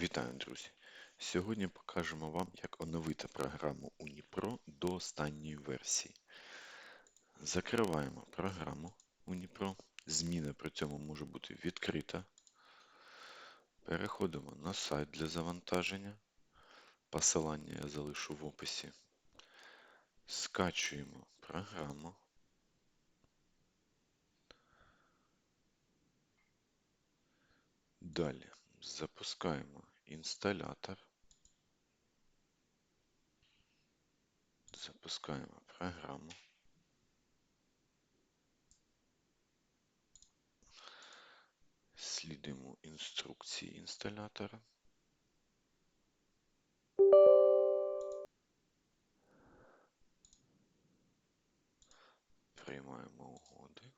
Вітаю, друзі! Сьогодні покажемо вам, як оновити програму Unipro до останньої версії. Закриваємо програму Unipro. Зміна при цьому може бути відкрита. Переходимо на сайт для завантаження. Посилання я залишу в описі. Скачуємо програму. Далі запускаємо інсталятор. Запускаємо програму. Слідуємо інструкції інсталятора. Приймаємо угоди.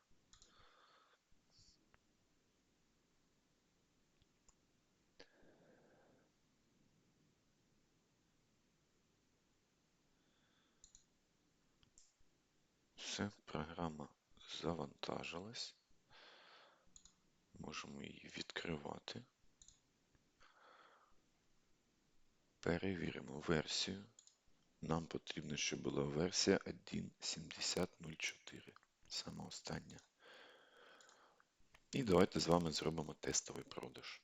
Все, програма завантажилась. Можемо її відкривати. Перевіримо версію. Нам потрібно, щоб була версія 1.70.04. Саме остання. І давайте з вами зробимо тестовий продаж.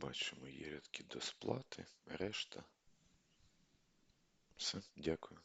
Бачимо, є рядки до сплати, решта. Все, дякую.